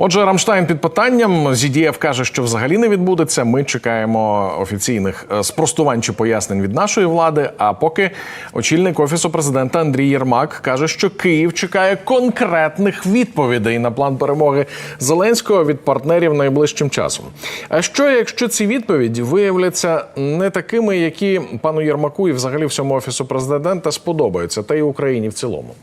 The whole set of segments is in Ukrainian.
Отже, Рамштайн під питанням Зідієв каже, що взагалі не відбудеться. Ми чекаємо офіційних е, спростувань чи пояснень від нашої влади. А поки очільник офісу президента Андрій Єрмак каже, що Київ чекає конкретних відповідей на план перемоги Зеленського від партнерів найближчим часом. А що якщо ці відповіді виявляться не такими, які пану Єрмаку і взагалі всьому офісу президента сподобаються, та й Україні в цілому?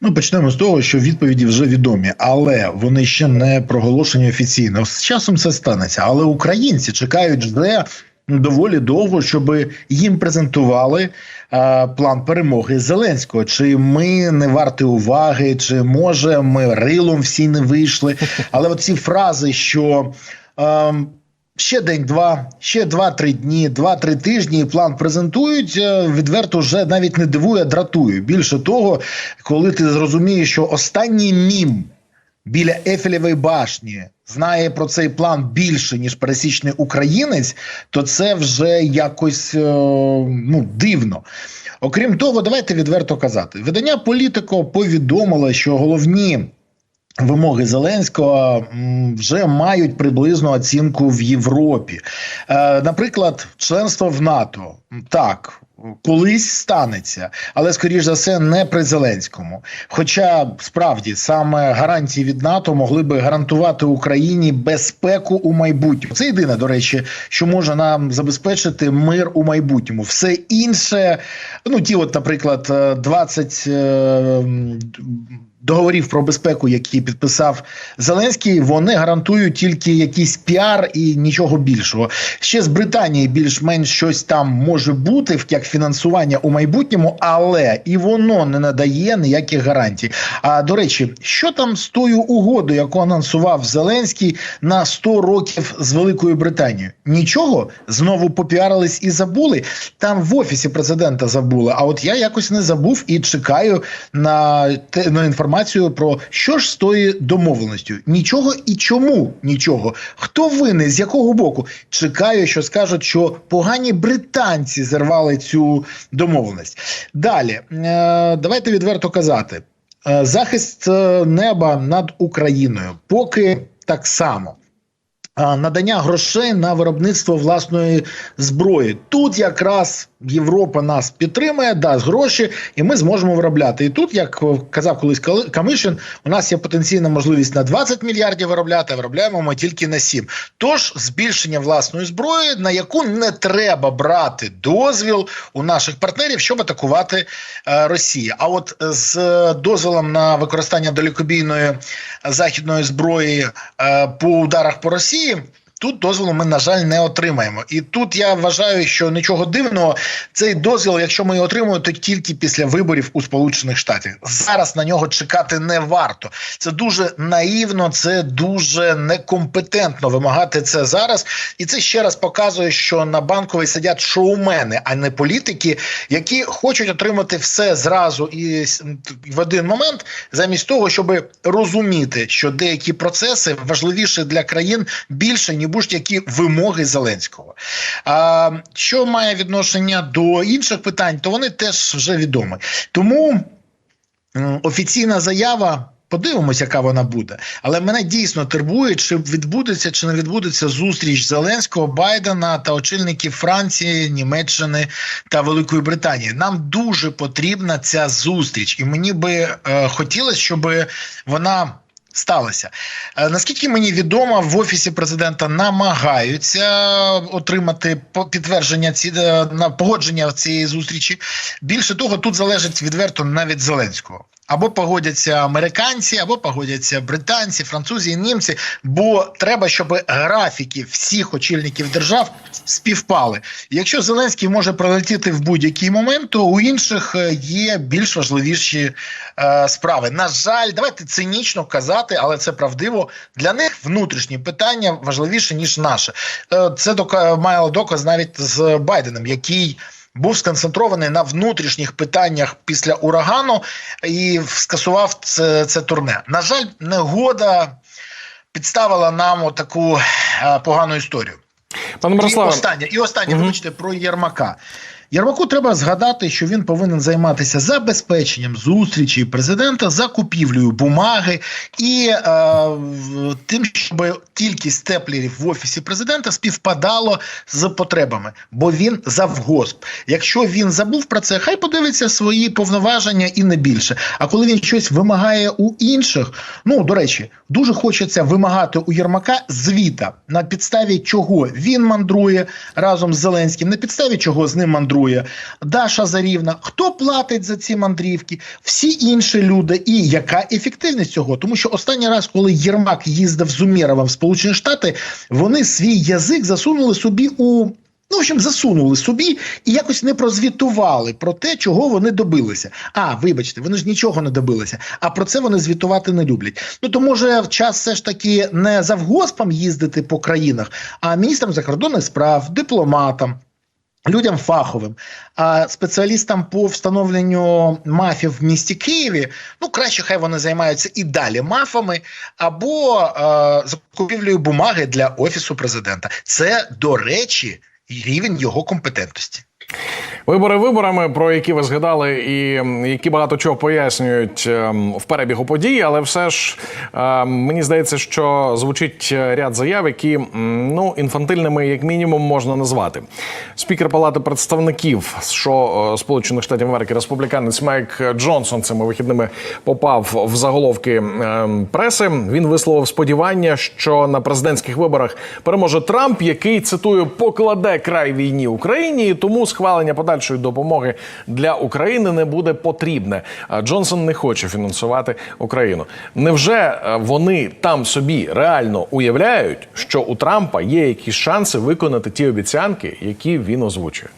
Ну, почнемо з того, що відповіді вже відомі, але вони ще не проголошені офіційно. З часом це станеться. Але українці чекають вже доволі довго, щоб їм презентували е, план перемоги Зеленського. Чи ми не варті уваги, чи може ми рилом всі не вийшли. Але от ці фрази, що. Е, Ще день-два, ще два-три дні, два-три тижні план презентують. е, Відверто вже навіть не дивує, а дратує. Більше того, коли ти зрозумієш, що останній мім біля Ефелевої башні знає про цей план більше ніж пересічний українець, то це вже якось е, ну дивно. Окрім того, давайте відверто казати. Видання політико повідомило, що головні Вимоги Зеленського вже мають приблизну оцінку в Європі. Е, наприклад, членство в НАТО так. Колись станеться, але скоріш за все не при Зеленському. Хоча справді саме гарантії від НАТО могли би гарантувати Україні безпеку у майбутньому. Це єдине, до речі, що може нам забезпечити мир у майбутньому. Все інше, ну ті, от, наприклад, е, 20 е, договорів про безпеку, які підписав Зеленський, вони гарантують тільки якийсь піар і нічого більшого. Ще з Британії більш-менш щось там може бути як фінансування у майбутньому, але і воно не надає ніяких гарантій. А до речі, що там з тою угодою, яку анонсував Зеленський на 100 років з Великою Британією? Нічого знову попіарились і забули. Там в офісі президента забули. А от я якось не забув і чекаю на те на інформацію про що ж з тою домовленістю. Нічого і чому нічого. Хто винний, з якого боку? Чекаю, що скажуть, що погані британці зірвали цю домовленість. Далі е, давайте відверто казати. Е, Захист е, неба над Україною поки так само. Надання грошей на виробництво власної зброї. Тут якраз Європа нас підтримує, дасть гроші, і ми зможемо виробляти. І тут, як казав колись Камишин, у нас є потенційна можливість на 20 мільярдів виробляти, а виробляємо ми тільки на 7. Тож збільшення власної зброї, на яку не треба брати дозвіл у наших партнерів, щоб атакувати е, Росію. А от з е, дозволом на використання далекобійної західної зброї е, по ударах по Росії. Всім! Тут дозволу ми, на жаль, не отримаємо. І тут я вважаю, що нічого дивного, цей дозвіл, якщо ми його отримуємо, то тільки після виборів у Сполучених Штатах. Зараз на нього чекати не варто. Це дуже наївно, це дуже некомпетентно вимагати це зараз. І це ще раз показує, що на банковій сидять шоумени, а не політики, які хочуть отримати все зразу і в один момент, замість того, щоб розуміти, що деякі процеси важливіші для країн більше ніж будь-які вимоги Зеленського. А що має відношення до інших питань, то вони теж вже відомі. Тому офіційна заява. Подивимося, яка вона буде. Але мене дійсно турбує, чи відбудеться чи не відбудеться зустріч Зеленського, Байдена та очільників Франції, Німеччини та Великої Британії. Нам дуже потрібна ця зустріч, і мені би е, хотілося, щоб вона. Сталося Е, наскільки мені відомо, в офісі президента намагаються отримати по- підтвердження ці е, на погодження цієї зустрічі. Більше того, тут залежить відверто навіть Зеленського. Або погодяться американці, або погодяться британці, французи і німці. Бо треба, щоб графіки всіх очільників держав співпали. Якщо Зеленський може прилетіти в будь-який момент, то у інших е, є більш важливіші е, справи. На жаль, давайте цинічно казати, але це правдиво. Для них внутрішні питання важливіше ніж наше. Е, це дока мало доказ навіть з Байденом, який був сконцентрований на внутрішніх питаннях після урагану і скасував це, це турне. На жаль, негода підставила нам таку е, погану історію. Пане І останнє, і останнє, угу. вибачте, про Єрмака. Єрмаку треба згадати, що він повинен займатися забезпеченням зустрічі президента, закупівлею бумаги і е, тим, щоб кількість степлерів в офісі президента співпадало з потребами, бо він завгосп. Якщо він забув про це, хай подивиться свої повноваження і не більше. А коли він щось вимагає у інших, ну до речі, дуже хочеться вимагати у Єрмака звіта на підставі чого він мандрує разом з Зеленським, на підставі чого з ним мандрує Даша Зарівна. Хто платить за ці мандрівки? Всі інші люди, і яка ефективність цього? Тому що останній раз, коли Єрмак їздив з Умєровим в Сполучені Штати, вони свій язик засунули собі у. Ну, в общем, засунули собі і якось не прозвітували про те, чого вони добилися. А, вибачте, вони ж нічого не добилися. А про це вони звітувати не люблять. Ну то може в час все ж таки не завгоспам їздити по країнах, а міністрам закордонних справ, дипломатам. Людям фаховим, а спеціалістам по встановленню мафів в місті Києві, ну краще хай вони займаються і далі мафами або е, закупівлею бумаги для офісу президента. Це, до речі, рівень його компетентності. Вибори виборами, про які ви згадали, і які багато чого пояснюють ем, в перебігу подій, але все ж ем, мені здається, що звучить ряд заяв, які ну інфантильними, як мінімум, можна назвати. Спікер Палати представників що е, Сполучених Штатів Америки, республіканець Майк Джонсон цими вихідними попав в заголовки преси. Він висловив сподівання, що на президентських виборах переможе Трамп, який цитую покладе край війні Україні, і тому схвалення подальшої допомоги для України не буде потрібне. Джонсон не хоче фінансувати Україну. Невже е, вони там собі реально уявляють, що у Трампа є якісь шанси виконати ті обіцянки, які він озвучує?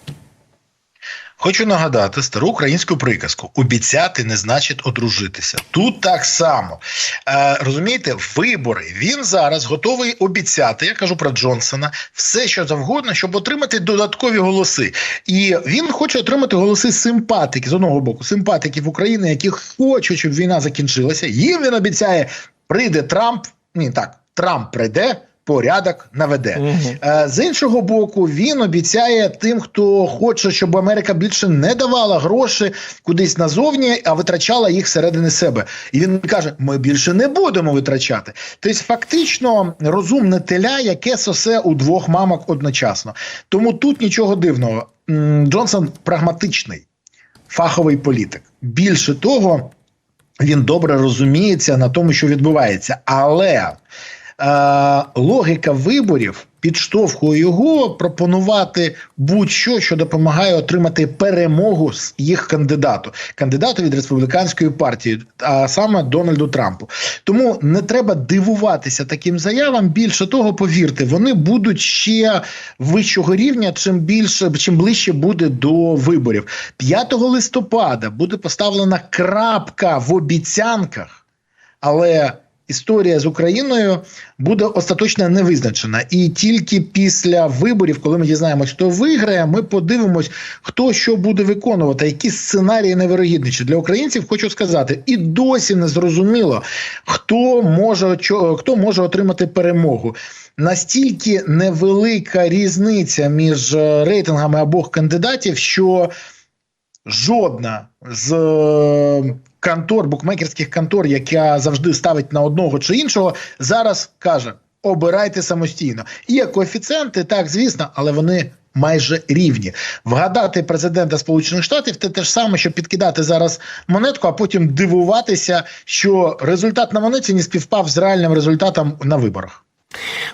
Хочу нагадати стару українську приказку: обіцяти не значить одружитися. Тут так само е, розумієте, вибори він зараз готовий обіцяти. Я кажу про Джонсона, все що завгодно, щоб отримати додаткові голоси. І він хоче отримати голоси симпатики з одного боку, симпатиків України, які хочуть, щоб війна закінчилася. Їм він обіцяє, прийде Трамп. Ні, так Трамп прийде. Порядок наведе Е, з іншого боку. Він обіцяє тим, хто хоче, щоб Америка більше не давала гроші кудись назовні, а витрачала їх всередини себе. І він каже: ми більше не будемо витрачати. Тобто, фактично, розумне теля, яке сосе у двох мамок одночасно. Тому тут нічого дивного. Джонсон прагматичний, фаховий політик. Більше того, він добре розуміється на тому, що відбувається, але логіка виборів підштовхує його пропонувати будь-що, що допомагає отримати перемогу з їх кандидату, кандидату від республіканської партії, а саме Дональду Трампу. Тому не треба дивуватися таким заявам. Більше того, повірте, вони будуть ще вищого рівня, чим більше, чим ближче буде до виборів. 5 листопада буде поставлена крапка в обіцянках, але історія з Україною буде остаточно не визначена. І тільки після виборів, коли ми дізнаємось, хто виграє, ми подивимось, хто що буде виконувати, які сценарії найвирогідніші для українців. Хочу сказати, і досі не зрозуміло, хто може хто може отримати перемогу. Настільки невелика різниця між е, рейтингами обох кандидатів, що жодна з е, контор, букмекерських контор, яка завжди ставить на одного чи іншого, зараз каже: обирайте самостійно. Є коефіцієнти, так звісно, але вони. Майже рівні вгадати президента Сполучених Штатів це те ж саме, що підкидати зараз монетку, а потім дивуватися, що результат на монеті не співпав з реальним результатом на виборах.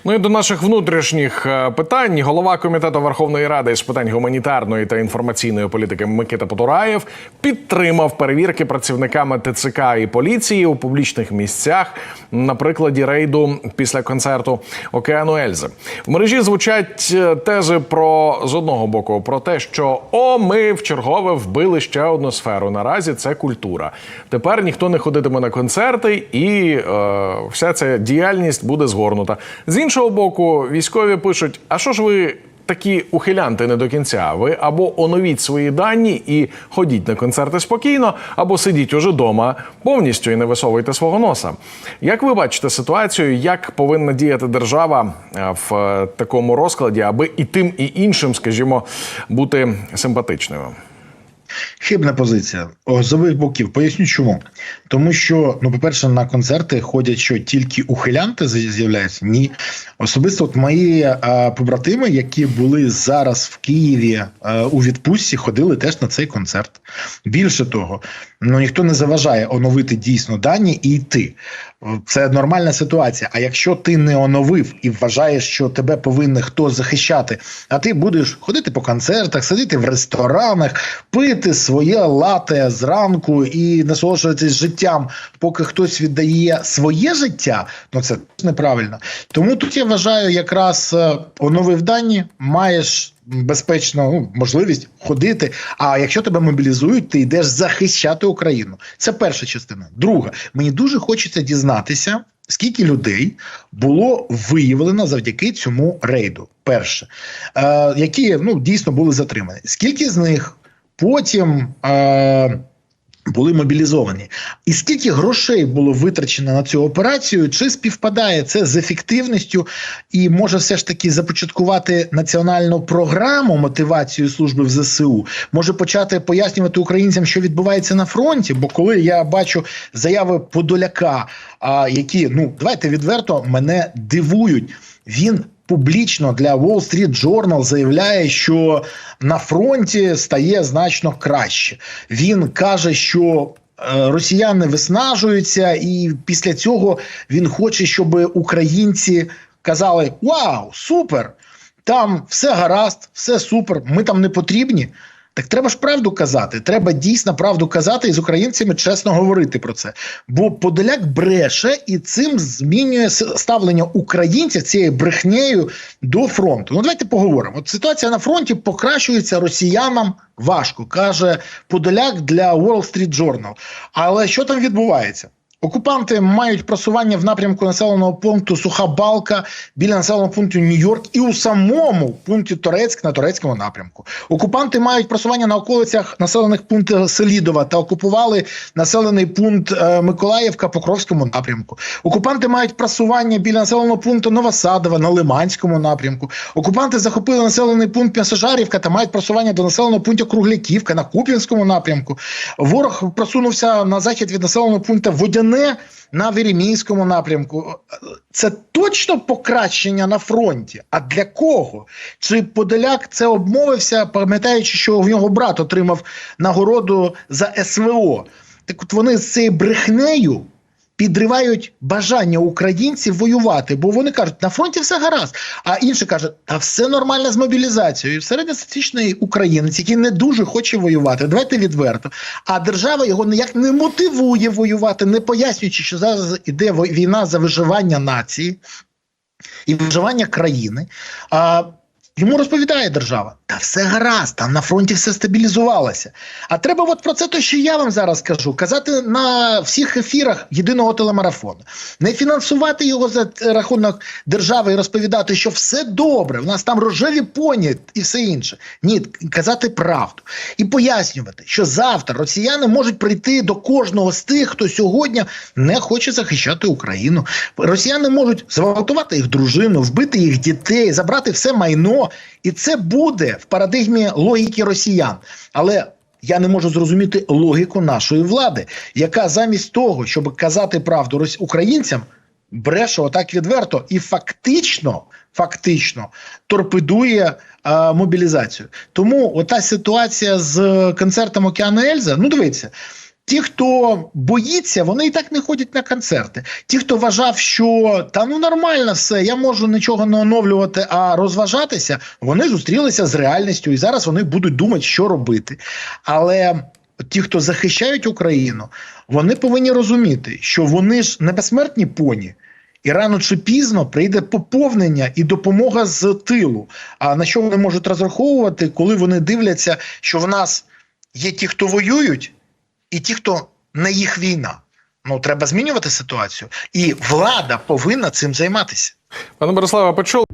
Ну і до наших внутрішніх е, питань голова комітету Верховної Ради з питань гуманітарної та інформаційної політики Микита Потураєв підтримав перевірки працівниками ТЦК і поліції у публічних місцях на прикладі рейду після концерту Океану Ельзи. В мережі звучать е, тези про з одного боку про те, що о, ми в чергове вбили ще одну сферу. Наразі це культура. Тепер ніхто не ходитиме на концерти, і е, вся ця діяльність буде згорнута. З іншого боку, військові пишуть: а що ж ви такі ухилянти не до кінця. Ви або оновіть свої дані і ходіть на концерти спокійно, або сидіть уже дома повністю і не висовуйте свого носа. Як ви бачите ситуацію, як повинна діяти держава е, в е, такому розкладі, аби і тим, і іншим, скажімо, бути симпатичною? Хибна позиція з боків. Поясню чому. Тому що, ну, по-перше, на концерти ходять що тільки ухилянти з'являються. Ні. Особисто от мої а, побратими, які були зараз в Києві а, у відпустці, ходили теж на цей концерт. Більше того, ну ніхто не заважає оновити дійсно дані і йти. Це нормальна ситуація. А якщо ти не оновив і вважаєш, що тебе повинен хтось захищати, а ти будеш ходити по концертах, сидіти в ресторанах, пити своє лате зранку і насолоджуватись життям, поки хтось віддає своє життя, ну це неправильно. Тому тут я вважаю, якраз е, оновив дані, маєш безпечно ну, можливість ходити. А якщо тебе мобілізують, ти йдеш захищати Україну. Це перша частина. Друга, мені дуже хочеться дізнатися. Скільки людей було виявлено завдяки цьому рейду? Перше, е, які ну дійсно були затримані. Скільки з них потім е, були мобілізовані? І скільки грошей було витрачено на цю операцію? Чи співпадає це з ефективністю і може все ж таки започаткувати національну програму мотивацію служби в ЗСУ? Може почати пояснювати українцям, що відбувається на фронті? Бо коли я бачу заяви Подоляка, а, які ну давайте відверто мене дивують. Він публічно для Wall Street Journal заявляє, що на фронті стає значно краще. Він каже, що е, росіяни виснажуються, і після цього він хоче, щоб українці казали: Вау, супер! Там все гаразд, все супер, ми там не потрібні. Так треба ж правду казати. Треба дійсно правду казати і з українцями чесно говорити про це. Бо Подоляк бреше і цим змінює ставлення українців цією брехнею до фронту. Ну давайте поговоримо. От ситуація на фронті покращується росіянам важко, каже Подоляк для Wall Street Journal. Але що там відбувається? Окупанти мають просування в напрямку населеного пункту Суха Балка біля населеного пункту Нью-Йорк і у самому пункті Торецьк на турецькому напрямку. Окупанти мають просування на околицях населених пунктів Селідова та окупували населений пункт е, Миколаївка Покровському напрямку. Окупанти мають просування біля населеного пункту Новосадова на Лиманському напрямку. Окупанти захопили населений пункт М'ясожарівка та мають просування до населеного пункту Кругляківка на Куп'янському напрямку. Ворог просунувся на захід від населеного пункту Водяне на Веремійському напрямку. Це точно покращення на фронті. А для кого? Чи Подоляк це обмовився, пам'ятаючи, що в нього брат отримав нагороду за СВО? Так от вони з цією брехнею підривають бажання українців воювати, бо вони кажуть, на фронті все гаразд. А інші кажуть, та все нормально з мобілізацією. Середньостатичний українець, який не дуже хоче воювати, давайте відверто. А держава його ніяк не мотивує воювати, не пояснюючи, що зараз іде війна за виживання нації і виживання країни. А Йому розповідає держава, та все гаразд, там на фронті все стабілізувалося. А треба от про це, то що я вам зараз кажу, казати на всіх ефірах єдиного телемарафону, не фінансувати його за рахунок держави і розповідати, що все добре, в нас там рожеві поні і все інше. Ні, казати правду і пояснювати, що завтра росіяни можуть прийти до кожного з тих, хто сьогодні не хоче захищати Україну. Росіяни можуть зґвалтувати їх дружину, вбити їх дітей, забрати все майно. І це буде в парадигмі логіки росіян. Але я не можу зрозуміти логіку нашої влади, яка замість того, щоб казати правду українцям, бреше отак відверто і фактично, фактично торпедує е, мобілізацію. Тому ота ситуація з концертом Океана Ельза, ну дивіться. Ті, хто боїться, вони і так не ходять на концерти. Ті, хто вважав, що та ну нормально все, я можу нічого не оновлювати, а розважатися, вони зустрілися з реальністю, і зараз вони будуть думати, що робити. Але ті, хто захищають Україну, вони повинні розуміти, що вони ж не безсмертні поні. І рано чи пізно прийде поповнення і допомога з тилу. А на що вони можуть розраховувати, коли вони дивляться, що в нас є ті, хто воюють, і ті, хто не їх війна. Ну треба змінювати ситуацію, і влада повинна цим займатися. Пане Бориславе, почули.